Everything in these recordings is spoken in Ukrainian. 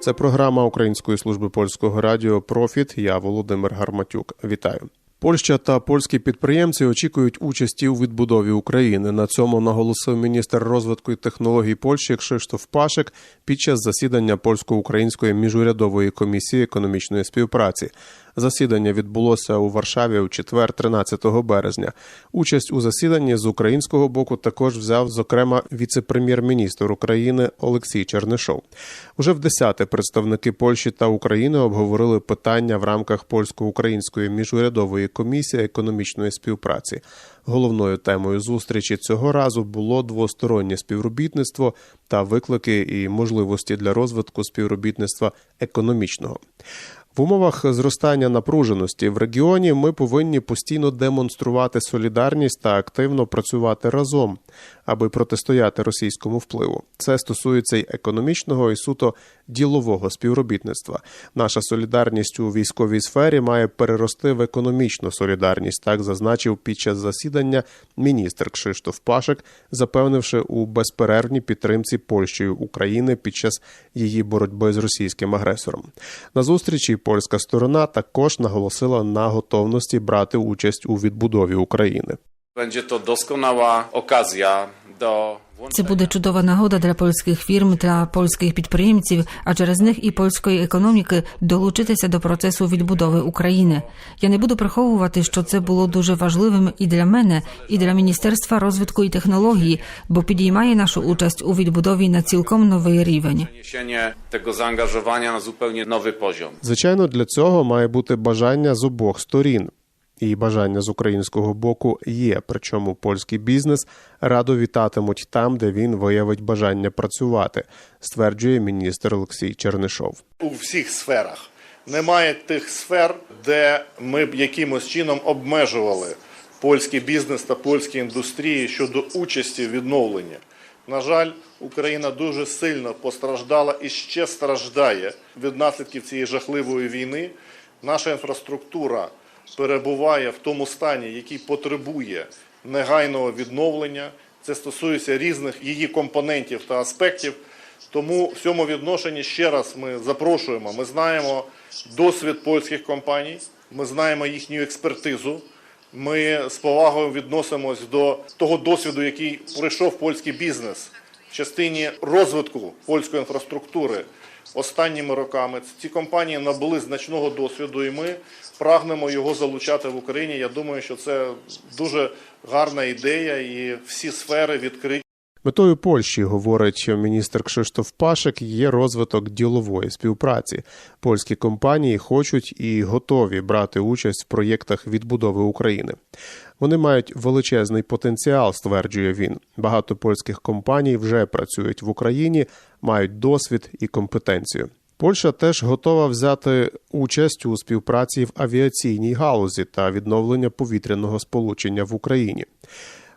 Це програма Української служби польського радіо Профіт. Я Володимир Гарматюк. Вітаю. Польща та польські підприємці очікують участі у відбудові України. На цьому наголосив міністр розвитку і технологій Польщі Кшиштоф Пашик під час засідання польсько-української міжурядової комісії економічної співпраці. Засідання відбулося у Варшаві у четвер, 13 березня. Участь у засіданні з українського боку також взяв, зокрема, віце-прем'єр-міністр України Олексій Чернишов. Уже в десяте представники Польщі та України обговорили питання в рамках польсько-української міжурядової комісії економічної співпраці. Головною темою зустрічі цього разу було двостороннє співробітництво та виклики і можливості для розвитку співробітництва економічного. В умовах зростання напруженості в регіоні ми повинні постійно демонструвати солідарність та активно працювати разом, аби протистояти російському впливу. Це стосується й економічного і суто ділового співробітництва. Наша солідарність у військовій сфері має перерости в економічну солідарність. Так зазначив під час засідання міністр Кшиштоф Пашик, запевнивши у безперервній підтримці Польщею України під час її боротьби з російським агресором. На зустрічі польська сторона також наголосила на готовності брати участь у відбудові України. Będzie to doskonała okazja do Це буде чудова нагода для польських фірм та польських підприємців, а через них і польської економіки долучитися до процесу відбудови України. Я не буду приховувати, що це було дуже важливим і для мене, і для Міністерства розвитку і технології, бо підіймає нашу участь у відбудові на цілком новий рівень. tego zaangażowania na zupełnie nowy poziom. Звичайно, для цього має бути бажання з обох сторін. І бажання з українського боку є. Причому польський бізнес радо вітатимуть там, де він виявить бажання працювати, стверджує міністр Олексій Чернишов. у всіх сферах. Немає тих сфер, де ми б якимось чином обмежували польський бізнес та польські індустрії щодо участі в відновленні. На жаль, Україна дуже сильно постраждала і ще страждає від наслідків цієї жахливої війни. Наша інфраструктура перебуває в тому стані, який потребує негайного відновлення. Це стосується різних її компонентів та аспектів. Тому в цьому відношенні ще раз ми запрошуємо. Ми знаємо досвід польських компаній, ми знаємо їхню експертизу. Ми з повагою відносимось до того досвіду, який пройшов польський бізнес в частині розвитку польської інфраструктури останніми роками. Ці компанії набули значного досвіду, і ми прагнемо його залучати в Україні. Я думаю, що це дуже гарна ідея, і всі сфери відкриті. Метою Польщі, говорить міністр Кшиштоф Пашик, є розвиток ділової співпраці. Польські компанії хочуть і готові брати участь в проєктах відбудови України. Вони мають величезний потенціал, стверджує він. Багато польських компаній вже працюють в Україні, мають досвід і компетенцію. Польща теж готова взяти участь у співпраці в авіаційній галузі та відновлення повітряного сполучення в Україні.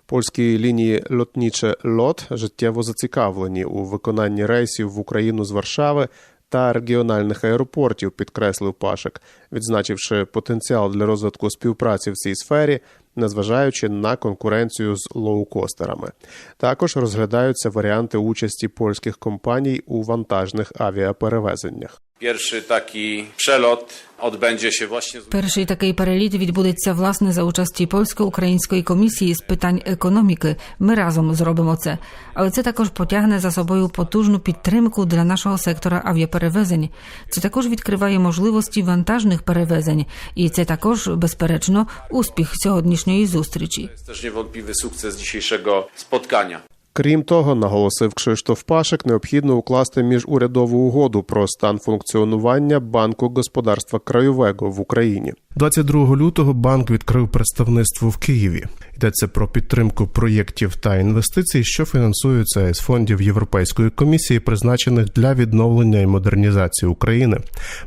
Польські лінії льотніче лот життєво зацікавлені у виконанні рейсів в Україну з Варшави та регіональних аеропортів, підкреслив Пашик, відзначивши потенціал для розвитку співпраці в цій сфері, незважаючи на конкуренцію з лоукостерами. Також розглядаються варіанти участі польських компаній у вантажних авіаперевезеннях. Pierwszy taki przelot odbędzie się właśnie Перший такий переліт відбудеться власне за участі польсько-української комісії з питань економіки. Ми разом зробимо це. Але це також потягне за собою потужну підтримку для нашого сектора авіаперевезень. Це також відкриває можливості вантажних перевезень, і це також, безперечно, успіх сьогоднішньої зустрічі. jest też niewątpliwy sukces dzisiejszego spotkania. Крім того, наголосив Кшиштоф Пашик, необхідно укласти міжурядову угоду про стан функціонування банку господарства краєвого в Україні. 22 лютого банк відкрив представництво в Києві. Йдеться про підтримку проєктів та інвестицій, що фінансуються із фондів Європейської комісії, призначених для відновлення і модернізації України.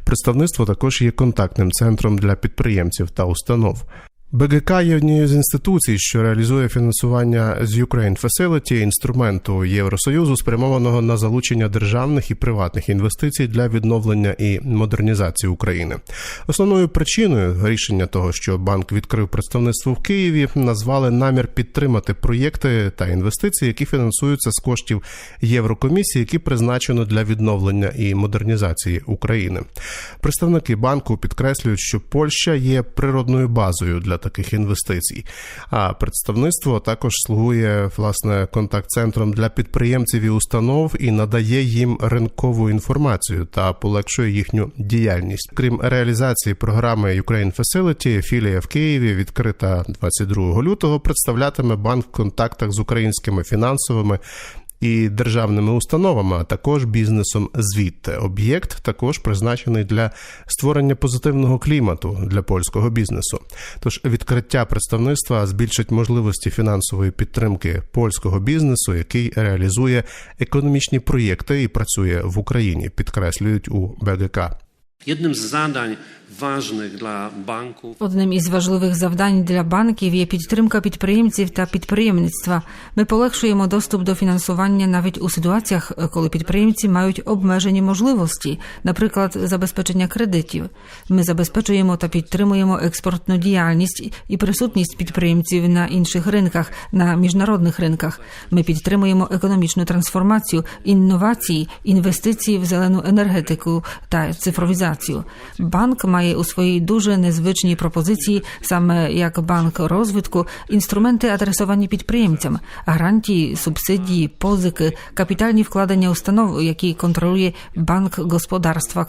Представництво також є контактним центром для підприємців та установ. БГК є однією з інституцій, що реалізує фінансування з Ukraine Facility, інструменту Євросоюзу, спрямованого на залучення державних і приватних інвестицій для відновлення і модернізації України. Основною причиною рішення того, що банк відкрив представництво в Києві, назвали намір підтримати проєкти та інвестиції, які фінансуються з коштів Єврокомісії, які призначено для відновлення і модернізації України. Представники банку підкреслюють, що Польща є природною базою для таких інвестицій. А представництво також слугує власне контакт-центром для підприємців і установ і надає їм ринкову інформацію та полегшує їхню діяльність. Крім реалізації програми Ukraine Facility, філія в Києві відкрита 22 лютого. Представлятиме банк в контактах з українськими фінансовими і державними установами, а також бізнесом звідти. Об'єкт також призначений для створення позитивного клімату для польського бізнесу. Тож відкриття представництва збільшить можливості фінансової підтримки польського бізнесу, який реалізує економічні проєкти і працює в Україні, підкреслюють у БГК. Jednym z zadań ważnych dla banków Одним із важливих завдань для банків є підтримка підприємців та підприємництва. Ми полегшуємо доступ до фінансування навіть у ситуаціях, коли підприємці мають обмежені можливості, наприклад, забезпечення кредитів. Ми забезпечуємо та підтримуємо експортну діяльність і присутність підприємців на інших ринках, на міжнародних ринках. Ми підтримуємо економічну трансформацію, інновації, інвестиції в зелену енергетику та цифровізацію. Банк має у своїй дуже незвичній пропозиції, саме як банк розвитку, інструменти адресовані підприємцям, гарантії, субсидії, позики, капітальні вкладення установ, які контролює Банк Господарства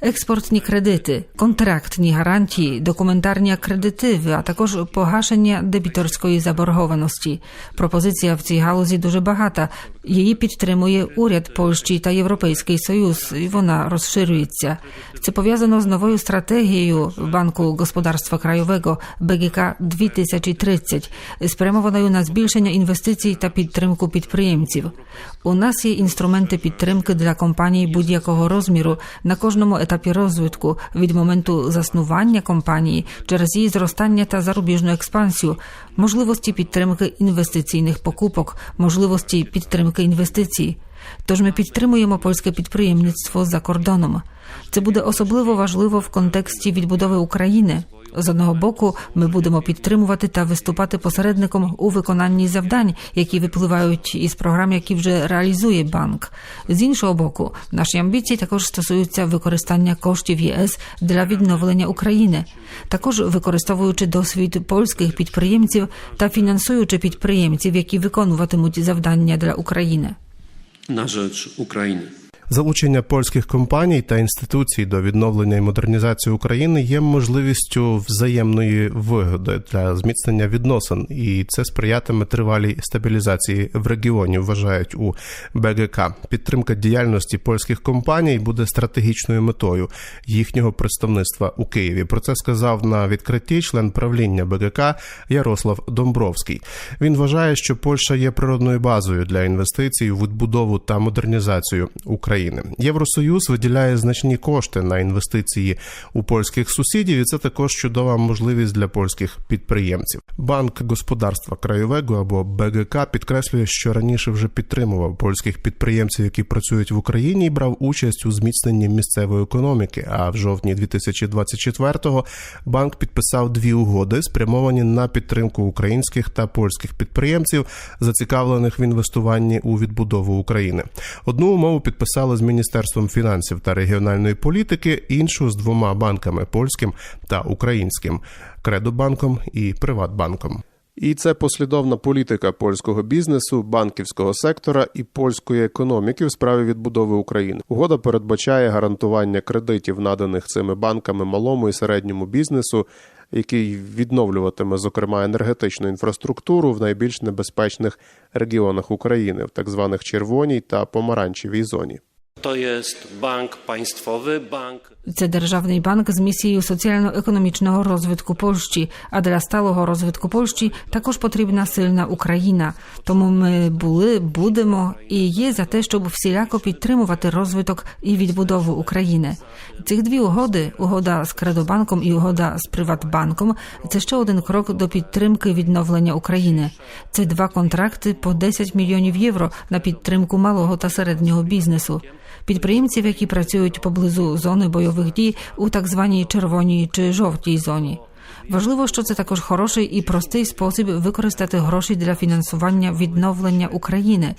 Експортні кредити, контрактні гарантії, документарні акредитиви, а також погашення дебіторської заборгованості. Пропозиція в цій галузі дуже багата. Її підтримує уряд Польщі та Європейський Союз, і вона розширюється. Це пов'язано з новою стратегією Банку Господарства Krajowego БГК 2030, спрямованою на збільшення інвестицій та підтримку підприємців. У нас є інструменти підтримки для компаній будь-якого розміру на кожному етапі розвитку від моменту заснування компанії через її зростання та зарубіжну експансію, можливості підтримки інвестиційних покупок, можливості підтримки інвестицій. Тож ми підтримуємо польське підприємництво за кордоном. Це буде особливо важливо в контексті відбудови України. З одного боку, ми будемо підтримувати та виступати посередником у виконанні завдань, які випливають із програм, які вже реалізує банк. З іншого боку, наші амбіції також стосуються використання коштів ЄС для відновлення України, також використовуючи досвід польських підприємців та фінансуючи підприємців, які виконуватимуть завдання для України. Na rzecz Ukrainy. Залучення польських компаній та інституцій до відновлення і модернізації України є можливістю взаємної вигоди для зміцнення відносин, і це сприятиме тривалій стабілізації в регіоні. Вважають у БГК. Підтримка діяльності польських компаній буде стратегічною метою їхнього представництва у Києві. Про це сказав на відкритті член правління БГК Ярослав Домбровський. Він вважає, що Польща є природною базою для інвестицій у відбудову та модернізацію України. Євросоюз виділяє значні кошти на інвестиції у польських сусідів, і це також чудова можливість для польських підприємців. Банк господарства Крайовего або БГК підкреслює, що раніше вже підтримував польських підприємців, які працюють в Україні, і брав участь у зміцненні місцевої економіки. А в жовтні 2024-го банк підписав дві угоди, спрямовані на підтримку українських та польських підприємців, зацікавлених в інвестуванні у відбудову України. Одну умову підписали з міністерством фінансів та регіональної політики, іншу з двома банками польським та українським Кредобанком і Приватбанком. І це послідовна політика польського бізнесу, банківського сектора і польської економіки в справі відбудови України. Угода передбачає гарантування кредитів, наданих цими банками малому і середньому бізнесу, який відновлюватиме зокрема енергетичну інфраструктуру в найбільш небезпечних регіонах України, в так званих червоній та помаранчевій зоні. To jest bank państwowy, bank Це державний банк з місією соціально-економічного розвитку Польщі. А для сталого розвитку Польщі також потрібна сильна Україна. Тому ми були, будемо і є за те, щоб всіляко підтримувати розвиток і відбудову України. Цих дві угоди угода з Кредобанком і угода з Приватбанком це ще один крок до підтримки відновлення України. Це два контракти по 10 мільйонів євро на підтримку малого та середнього бізнесу. Підприємців, які працюють поблизу зони бойових дій у так званій червоній чи жовтій зоні. Важливо, що це також хороший і простий спосіб використати гроші для фінансування відновлення України.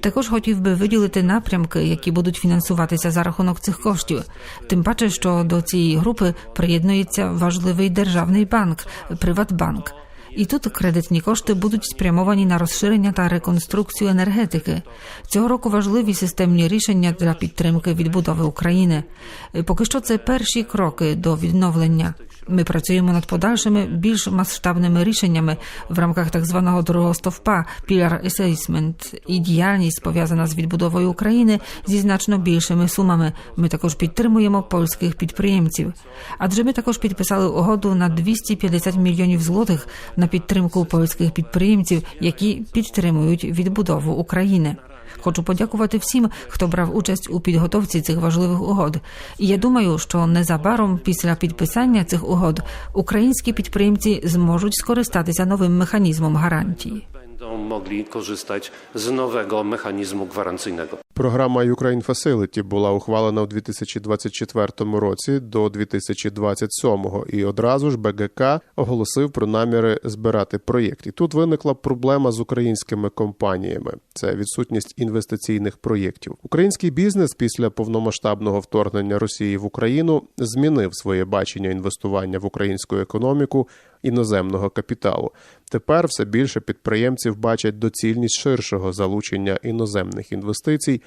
Також хотів би виділити напрямки, які будуть фінансуватися за рахунок цих коштів. Тим паче, що до цієї групи приєднується важливий державний банк Приватбанк. І тут кредитні кошти будуть спрямовані на розширення та реконструкцію енергетики. Цього року важливі системні рішення для підтримки відбудови України. Поки що це перші кроки до відновлення. Ми працюємо над подальшими більш масштабними рішеннями в рамках так званого другого стовпа Pillar Assessment і діяльність пов'язана з відбудовою України зі значно більшими сумами. Ми також підтримуємо польських підприємців. Адже ми також підписали угоду на 250 мільйонів злотих на підтримку польських підприємців, які підтримують відбудову України. Хочу подякувати всім, хто брав участь у підготовці цих важливих угод. І я думаю, що незабаром після підписання цих угод українські підприємці зможуть скористатися новим механізмом гарантії. będą mogli korzystać z nowego mechanizmu gwarancyjnego. Програма Ukraine Facility була ухвалена у 2024 році до 2027 і одразу ж БГК оголосив про наміри збирати проєкт. І тут виникла проблема з українськими компаніями. Це відсутність інвестиційних проєктів. Український бізнес після повномасштабного вторгнення Росії в Україну змінив своє бачення інвестування в українську економіку іноземного капіталу. Тепер все більше підприємців бачать доцільність ширшого залучення іноземних інвестицій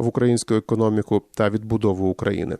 в українську економіку та відбудову України.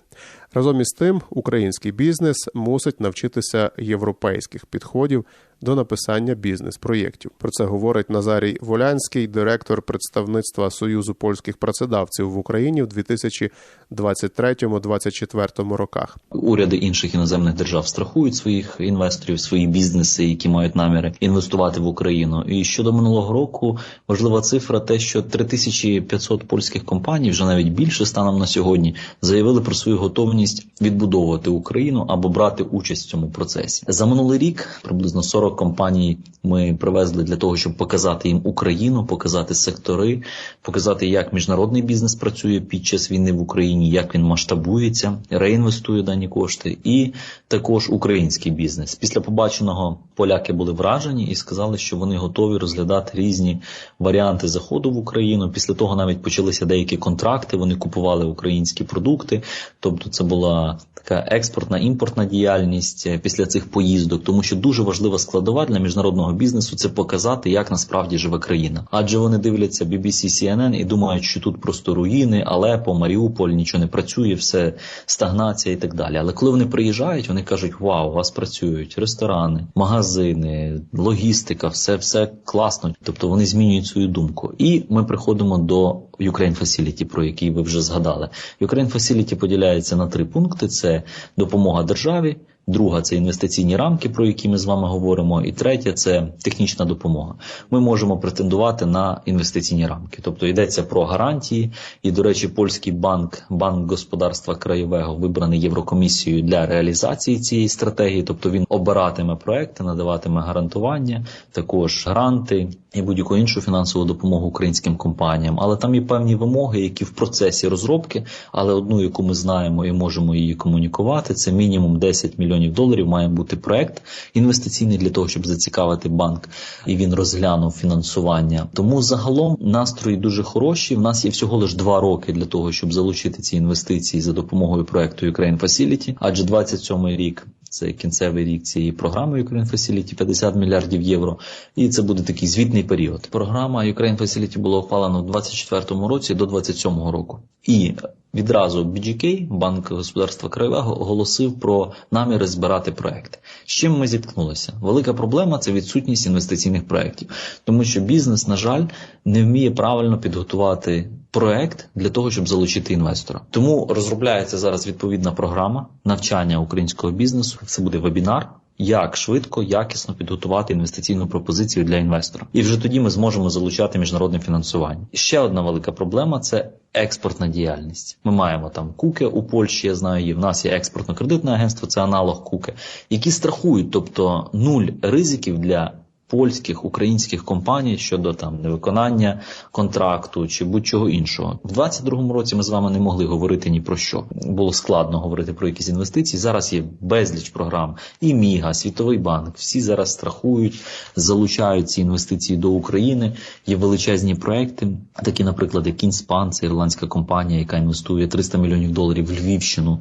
Разом із тим, український бізнес мусить навчитися європейських підходів до написання бізнес-проєктів. Про це говорить Назарій Волянський, директор представництва Союзу польських працедавців в Україні в 2023-2024 роках. Уряди інших іноземних держав страхують своїх інвесторів, свої бізнеси, які мають наміри інвестувати в Україну. І щодо минулого року важлива цифра, те, що 3500 польських компаній, вже навіть більше станом на сьогодні, заявили про свою готовність відбудовувати Україну або брати участь в цьому процесі. За минулий рік приблизно 40 компаній ми привезли для того, щоб показати їм Україну, показати сектори, показати, як міжнародний бізнес працює під час війни в Україні, як він масштабується, реінвестує дані кошти, і також український бізнес. Після побаченого поляки були вражені і сказали, що вони готові розглядати різні варіанти заходу в Україну. Після того навіть почалися деякі контракти. Вони купували українські продукти, тобто це була така експортна імпортна діяльність е, після цих поїздок, тому що дуже важлива складова для міжнародного бізнесу це показати, як насправді живе країна. Адже вони дивляться BBC, CNN і думають, що тут просто руїни, Алепо, Маріуполь, нічого не працює, все стагнація і так далі. Але коли вони приїжджають, вони кажуть: Вау, у вас працюють ресторани, магазини, логістика, все, все класно. Тобто вони змінюють свою думку. І ми приходимо до Ukraine Facility, про який ви вже згадали. Ukraine Facility поділяється на три пункти: це допомога державі. Друга це інвестиційні рамки, про які ми з вами говоримо, і третя це технічна допомога. Ми можемо претендувати на інвестиційні рамки, тобто йдеться про гарантії. І, до речі, польський банк, банк господарства краєвого, вибраний Єврокомісією для реалізації цієї стратегії. Тобто він обиратиме проекти, надаватиме гарантування, також гранти і будь-яку іншу фінансову допомогу українським компаніям. Але там є певні вимоги, які в процесі розробки, але одну, яку ми знаємо і можемо її комунікувати, це мінімум 10 мільйонів доларів має бути проект інвестиційний для того, щоб зацікавити банк, і він розглянув фінансування. Тому загалом настрої дуже хороші. В нас є всього лише два роки для того, щоб залучити ці інвестиції за допомогою проекту Ukraine Facility, адже 27-й рік. Це кінцевий рік цієї програми Ukraine Facility 50 мільярдів євро. І це буде такий звітний період. Програма Ukraine Facility була ухвалена у 24-му році до 27-го року. І Відразу BGK, Банк господарства Краєвого, оголосив про наміри збирати проекти. З чим ми зіткнулися? Велика проблема це відсутність інвестиційних проєктів, тому що бізнес, на жаль, не вміє правильно підготувати проект для того, щоб залучити інвестора. Тому розробляється зараз відповідна програма навчання українського бізнесу. Це буде вебінар. Як швидко, якісно підготувати інвестиційну пропозицію для інвестора, і вже тоді ми зможемо залучати міжнародне фінансування. Ще одна велика проблема це експортна діяльність. Ми маємо там куки у Польщі. Я знаю, її в нас є експортно-кредитне агентство, це аналог куки, які страхують, тобто нуль ризиків для польських українських компаній щодо там невиконання контракту чи будь-чого іншого. В 22-му році ми з вами не могли говорити ні про що. Було складно говорити про якісь інвестиції. Зараз є безліч програм. І Міга, Світовий банк. Всі зараз страхують, залучають ці інвестиції до України. Є величезні проекти, такі, наприклад, як Кінспан, це ірландська компанія, яка інвестує 300 мільйонів доларів в Львівщину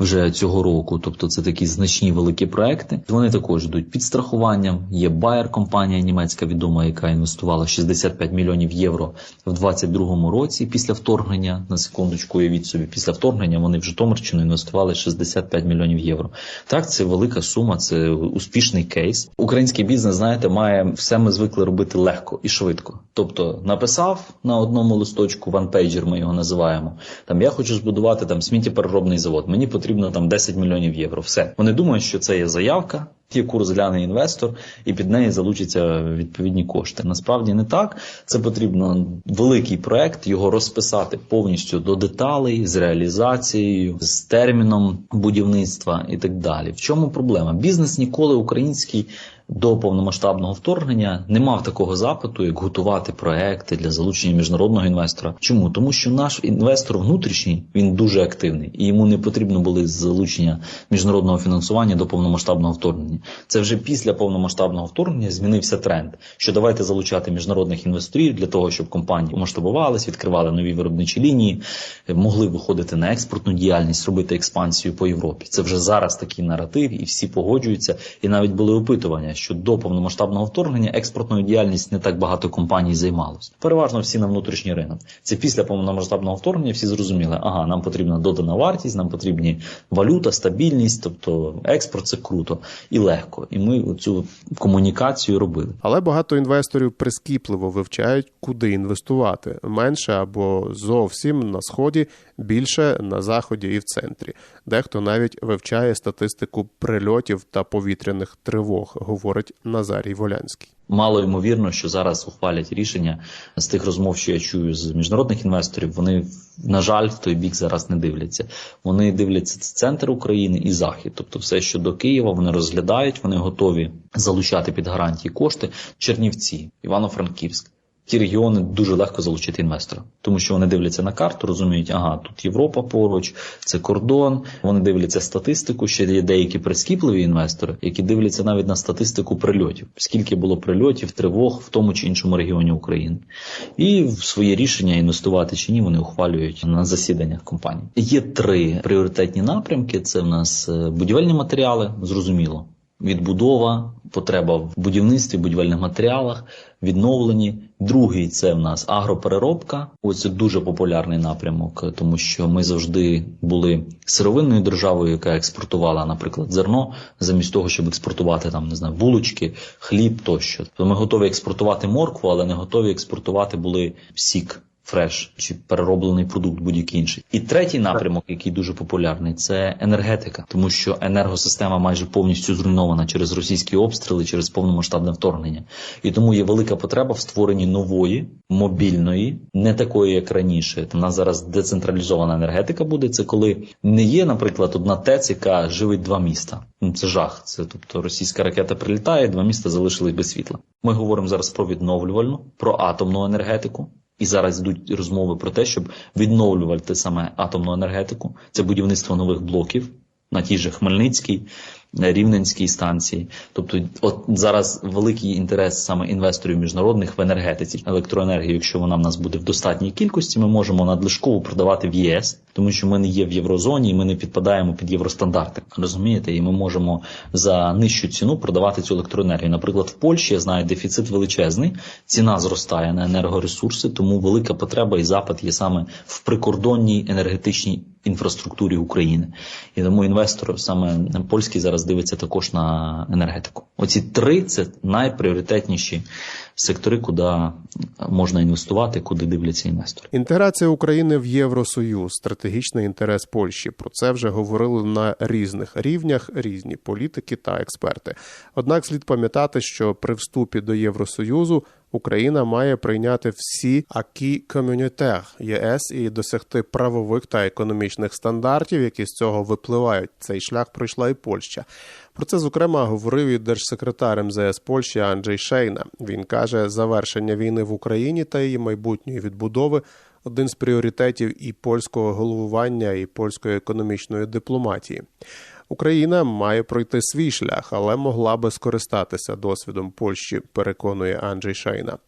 вже цього року. Тобто, це такі значні великі проекти. Вони також йдуть під страхуванням. Є Bayer компанія німецька відома, яка інвестувала 65 мільйонів євро в 22-му році після вторгнення. На секундочку, уявіть собі, після вторгнення вони в Житомирщину інвестували 65 мільйонів євро. Так, це велика сума, це успішний кейс. Український бізнес, знаєте, має все ми звикли робити легко і швидко. Тобто написав на одному листочку ванпейджер, ми його називаємо. Там я хочу збудувати там сміттєпереробний завод. Мені потрібно там 10 мільйонів євро. Все вони думають, що це є заявка яку розгляне інвестор, і під неї залучаться відповідні кошти. Насправді не так. Це потрібно великий проект, його розписати повністю до деталей з реалізацією, з терміном будівництва і так далі. В чому проблема? Бізнес ніколи український. До повномасштабного вторгнення не мав такого запиту, як готувати проекти для залучення міжнародного інвестора. Чому? Тому що наш інвестор внутрішній він дуже активний, і йому не потрібно були залучення міжнародного фінансування до повномасштабного вторгнення. Це вже після повномасштабного вторгнення змінився тренд, що давайте залучати міжнародних інвесторів для того, щоб компанії масштабувались, відкривали нові виробничі лінії, могли виходити на експортну діяльність, робити експансію по Європі. Це вже зараз такий наратив, і всі погоджуються. І навіть були опитування, що до повномасштабного вторгнення експортною діяльністю не так багато компаній займалось. Переважно всі на внутрішній ринок. Це після повномасштабного вторгнення всі зрозуміли, ага, нам потрібна додана вартість, нам потрібні валюта, стабільність, тобто експорт це круто і легко. І ми цю комунікацію робили. Але багато інвесторів прискіпливо вивчають, куди інвестувати менше або зовсім на сході, більше на заході і в центрі. Дехто навіть вивчає статистику прильотів та повітряних тривог, говорить Назарій Волянський. Мало ймовірно, що зараз ухвалять рішення з тих розмов, що я чую з міжнародних інвесторів. Вони на жаль в той бік зараз не дивляться. Вони дивляться центр України і захід, тобто все, що до Києва, вони розглядають, вони готові залучати під гарантії кошти. Чернівці, Івано-Франківськ. Ті регіони дуже легко залучити інвестора, тому що вони дивляться на карту, розуміють, ага, тут Європа поруч, це кордон. Вони дивляться статистику. Ще є деякі прискіпливі інвестори, які дивляться навіть на статистику прильотів, скільки було прильотів, тривог в тому чи іншому регіоні України, і в своє рішення інвестувати чи ні, вони ухвалюють на засіданнях компаній. Є три пріоритетні напрямки: це в нас е, будівельні матеріали, зрозуміло. Відбудова, потреба в будівництві, будівельних матеріалах, відновлені. Другий це в нас агропереробка. Ось дуже популярний напрямок, тому що ми завжди були сировинною державою, яка експортувала, наприклад, зерно, замість того, щоб експортувати там не знаю, булочки, хліб тощо. То ми готові експортувати моркву, але не готові експортувати були сік. Фреш чи перероблений продукт будь-який інший. І третій напрямок, який дуже популярний, це енергетика, тому що енергосистема майже повністю зруйнована через російські обстріли, через повномасштабне вторгнення. І тому є велика потреба в створенні нової, мобільної, не такої, як раніше. У нас зараз децентралізована енергетика буде. Це коли не є, наприклад, одна ТЕЦ, яка живить два міста. Ну це жах. Це тобто російська ракета прилітає, два міста залишились без світла. Ми говоримо зараз про відновлювальну, про атомну енергетику. І зараз йдуть розмови про те, щоб відновлювати саме атомну енергетику. Це будівництво нових блоків на тій же Хмельницькій, Рівненській станції. Тобто, от зараз великий інтерес саме інвесторів міжнародних в енергетиці. Електроенергію, якщо вона в нас буде в достатній кількості, ми можемо надлишково продавати в ЄС, тому що ми не є в єврозоні, і ми не підпадаємо під євростандарти. Розумієте, і ми можемо за нижчу ціну продавати цю електроенергію. Наприклад, в Польщі я знаю дефіцит величезний, ціна зростає на енергоресурси, тому велика потреба і запит є саме в прикордонній енергетичній інфраструктурі України. І тому інвестор саме польський зараз дивиться також на енергетику. Оці три це найпріоритетніші сектори, куди можна інвестувати, куди дивляться інвестори. Інтеграція України в Євросоюз, стратегічний інтерес Польщі. Про це вже говорили на різних рівнях різні політики та експерти. Однак слід пам'ятати, що при вступі до Євросоюзу Україна має прийняти всі акі комюнітер ЄС і досягти правових та економічних стандартів, які з цього випливають. Цей шлях пройшла і Польща. Про це зокрема говорив і держсекретар МЗС Польщі Анджей Шейна. Він каже, завершення війни в Україні та її майбутньої відбудови один з пріоритетів і польського головування, і польської економічної дипломатії. Україна має пройти свій шлях, але могла би скористатися досвідом Польщі, переконує Анджей Шайна.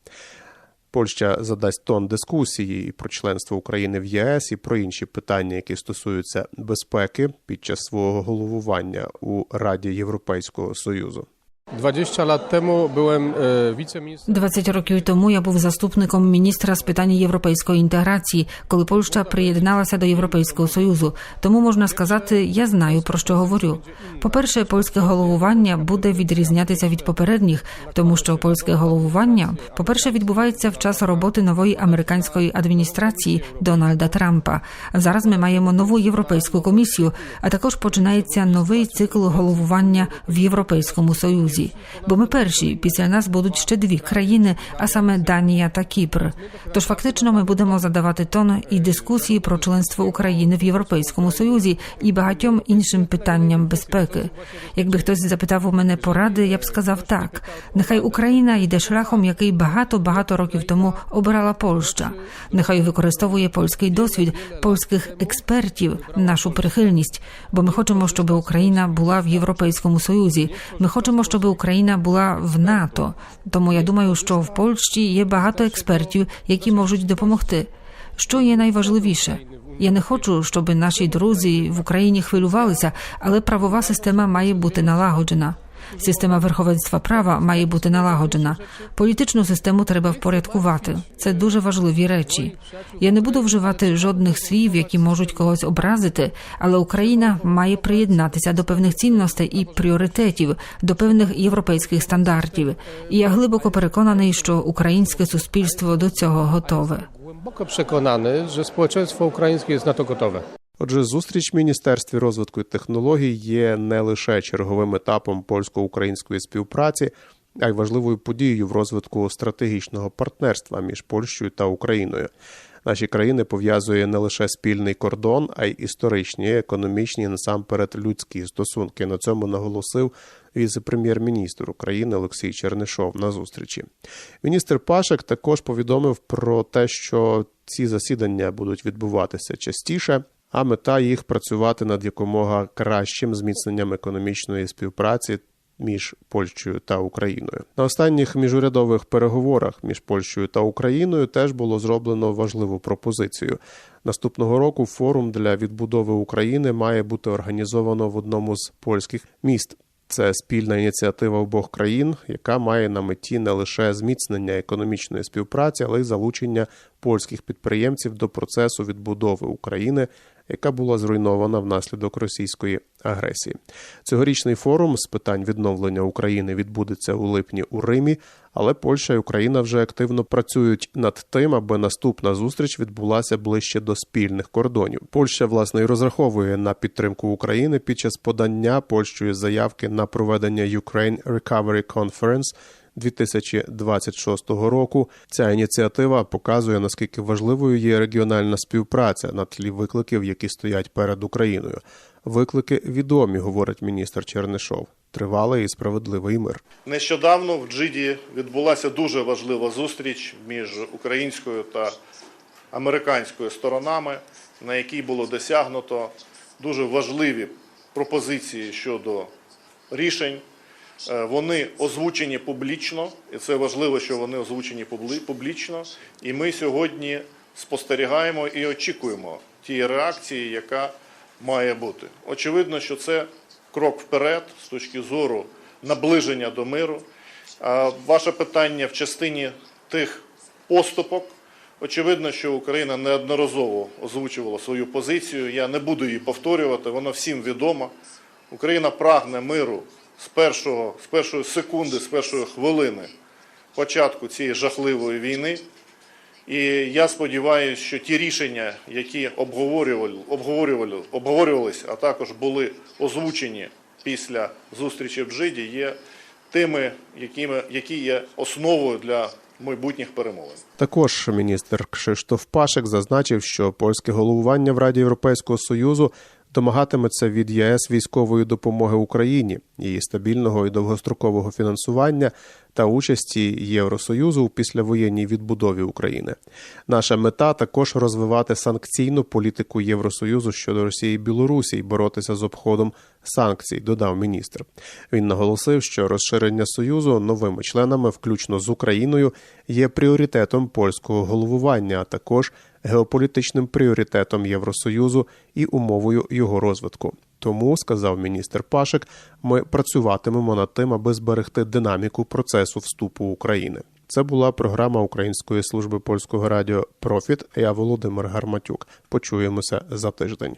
Польща задасть тон дискусії і про членство України в ЄС, і про інші питання, які стосуються безпеки під час свого головування у Раді Європейського Союзу. 20 lat temu byłem e, wiceministrem. 20 років тому я був заступником міністра з питань європейської інтеграції, коли Польща приєдналася до Європейського союзу. Тому можна сказати, я знаю про що говорю. По-перше, польське головування буде відрізнятися від попередніх, тому що польське головування, по-перше, відбувається в час роботи нової американської адміністрації Дональда Трампа. Зараз ми маємо нову європейську комісію, а також починається новий цикл головування в Європейському Союзі. Бо ми перші, після нас будуть ще дві країни, а саме Данія та Кіпр. Тож фактично ми будемо задавати тон і дискусії про членство України в Європейському Союзі і багатьом іншим питанням безпеки. Якби хтось запитав у мене поради, я б сказав так: нехай Україна йде шляхом, який багато багато років тому обирала Польща. Нехай використовує польський досвід, польських експертів, нашу прихильність, бо ми хочемо, щоб Україна була в Європейському Союзі. Ми хочемо, щоб Україна була в НАТО. Тому я думаю, що в Польщі є багато експертів, які можуть допомогти. Що є найважливіше? Я не хочу, щоб наші друзі в Україні хвилювалися, але правова система має бути налагоджена. Система верховенства права має бути налагоджена. Політичну систему треба впорядкувати. Це дуже важливі речі. Я не буду вживати жодних слів, які можуть когось образити, але Україна має приєднатися до певних цінностей і пріоритетів, до певних європейських стандартів. І я глибоко переконаний, що українське суспільство до цього готове. Głęboko przekonany, że społeczeństwo ukraińskie jest na gotowe. Отже, зустріч в міністерстві розвитку і технологій є не лише черговим етапом польсько-української співпраці, а й важливою подією в розвитку стратегічного партнерства між Польщею та Україною. Наші країни пов'язує не лише спільний кордон, а й історичні, економічні, насамперед людські стосунки. На цьому наголосив віце-прем'єр-міністр України Олексій Чернишов на зустрічі. Міністр Пашек також повідомив про те, що ці засідання будуть відбуватися частіше. А мета їх працювати над якомога кращим зміцненням економічної співпраці між Польщею та Україною. На останніх міжурядових переговорах між Польщею та Україною теж було зроблено важливу пропозицію. Наступного року форум для відбудови України має бути організовано в одному з польських міст. Це спільна ініціатива обох країн, яка має на меті не лише зміцнення економічної співпраці, але й залучення польських підприємців до процесу відбудови України, яка була зруйнована внаслідок російської агресії. Цьогорічний форум з питань відновлення України відбудеться у липні у Римі, але Польща і Україна вже активно працюють над тим, аби наступна зустріч відбулася ближче до спільних кордонів. Польща власне і розраховує на підтримку України під час подання Польщею заявки на проведення Ukraine Recovery Conference 2026 року. Ця ініціатива показує наскільки важливою є регіональна співпраця на тлі викликів, які стоять перед Україною. Виклики відомі, говорить міністр Чернишов. Тривалий і справедливий мир. Нещодавно в Джиді відбулася дуже важлива зустріч між українською та американською сторонами, на якій було досягнуто дуже важливі пропозиції щодо рішень. Е, Вони озвучені публічно, і це важливо, що вони озвучені публічно. І ми сьогодні спостерігаємо і очікуємо тієї реакції, яка має бути. Очевидно, що це крок вперед з точки зору наближення до миру. Ваше питання в частині тих поступок. Очевидно, що Україна неодноразово озвучувала свою позицію. Я не буду її повторювати, вона всім відома. Україна прагне миру з, першого, з першої секунди, з першої хвилини початку цієї жахливої війни. І я сподіваюся, що ті рішення, які обговорювали, обговорювали, обговорювались, а також були озвучені після зустрічі в Джиді, є тими, якими, які є основою для майбутніх перемовин. Також міністр Кшиштоф Пашек зазначив, що польське головування в Раді Європейського Союзу домагатиметься від ЄС військової допомоги Україні, її стабільного і довгострокового фінансування та участі Євросоюзу у післявоєнній відбудові України. Наша мета також розвивати санкційну політику Євросоюзу щодо Росії і Білорусі і боротися з обходом санкцій, додав міністр. Він наголосив, що розширення союзу новими членами, включно з Україною, є пріоритетом польського головування, а також геополітичним пріоритетом Євросоюзу і умовою його розвитку. Тому, сказав міністр Пашик, ми працюватимемо над тим, аби зберегти динаміку процесу вступу України. Це була програма Української служби польського радіо Профіт. Я Володимир Гарматюк. Почуємося за тиждень.